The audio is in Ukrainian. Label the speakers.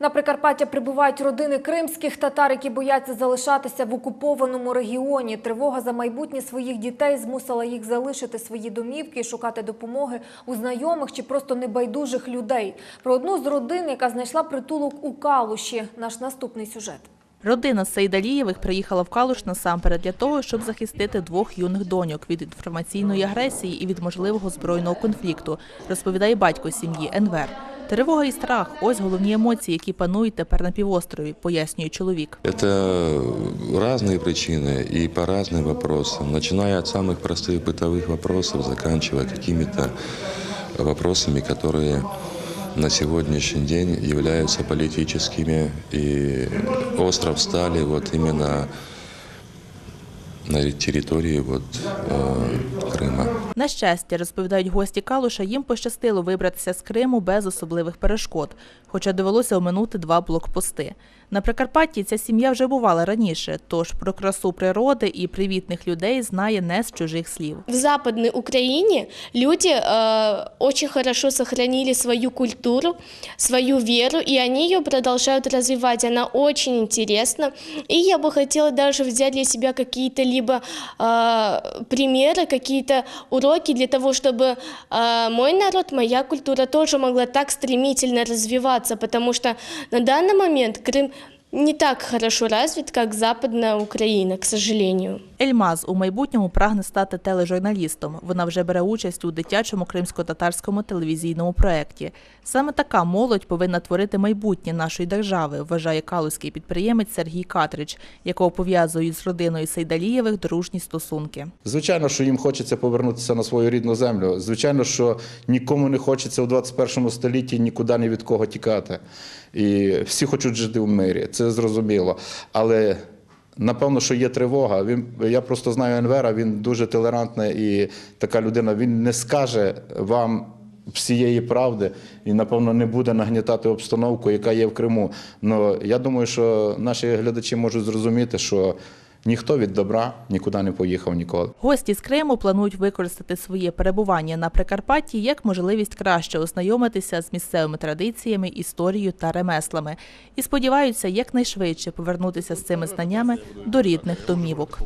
Speaker 1: На Прикарпаття прибувають родини кримських татар, які бояться залишатися в окупованому регіоні. Тривога за майбутнє своїх дітей змусила їх залишити свої домівки і шукати допомоги у знайомих чи просто небайдужих людей. Про одну з родин, яка знайшла притулок у Калуші. Наш наступний сюжет.
Speaker 2: Родина Сейдалієвих приїхала в Калуш насамперед для того, щоб захистити двох юних доньок від інформаційної агресії і від можливого збройного конфлікту, розповідає батько сім'ї Енвер. Тривога і страх ось головні емоції, які панують тепер на півострові, пояснює чоловік.
Speaker 3: Это разные причины и по разным вопросам, начиная от самых простых бытовых вопросов, заканчивая какими-то вопросами, которые на сегодняшний день являются политическими и остро встали вот именно на территории вот, э, Крыма.
Speaker 2: На щастя, розповідають гості Калуша, їм пощастило вибратися з Криму без особливих перешкод, хоча довелося оминути два блокпости. На Прикарпатті ця сім'я вже бувала раніше, тож про красу природи і привітних людей знає не з чужих слів.
Speaker 4: В Западной Украине люди э, очень хорошо сохранили свою культуру, свою веру, и они ее продолжают развивать. Она очень интересна. И я бы хотела даже взять для себя какие-то либо э, примеры, какие-то уроки для того, чтобы э, мой народ, моя культура тоже могла так стремительно развиваться, потому что на данный момент Крым не так хорошо развит, как Западная Украина, к сожалению.
Speaker 2: Ельмаз у майбутньому прагне стати тележурналістом. Вона вже бере участь у дитячому кримсько-татарському телевізійному проєкті. Саме така молодь повинна творити майбутнє нашої держави, вважає калузький підприємець Сергій Катрич, якого пов'язують з родиною Сейдалієвих дружні стосунки.
Speaker 5: Звичайно, що їм хочеться повернутися на свою рідну землю. Звичайно, що нікому не хочеться у 21 столітті нікуди ні від кого тікати. І всі хочуть жити в мирі, це зрозуміло. Але напевно, що є тривога. Він я просто знаю Енвера, він дуже толерантний і така людина. Він не скаже вам. Всієї правди і напевно не буде нагнітати обстановку, яка є в Криму. Но я думаю, що наші глядачі можуть зрозуміти, що ніхто від добра нікуди не поїхав ніколи.
Speaker 2: Гості з Криму планують використати своє перебування на Прикарпатті як можливість краще ознайомитися з місцевими традиціями, історією та ремеслами і сподіваються якнайшвидше повернутися з цими знаннями до рідних домівок.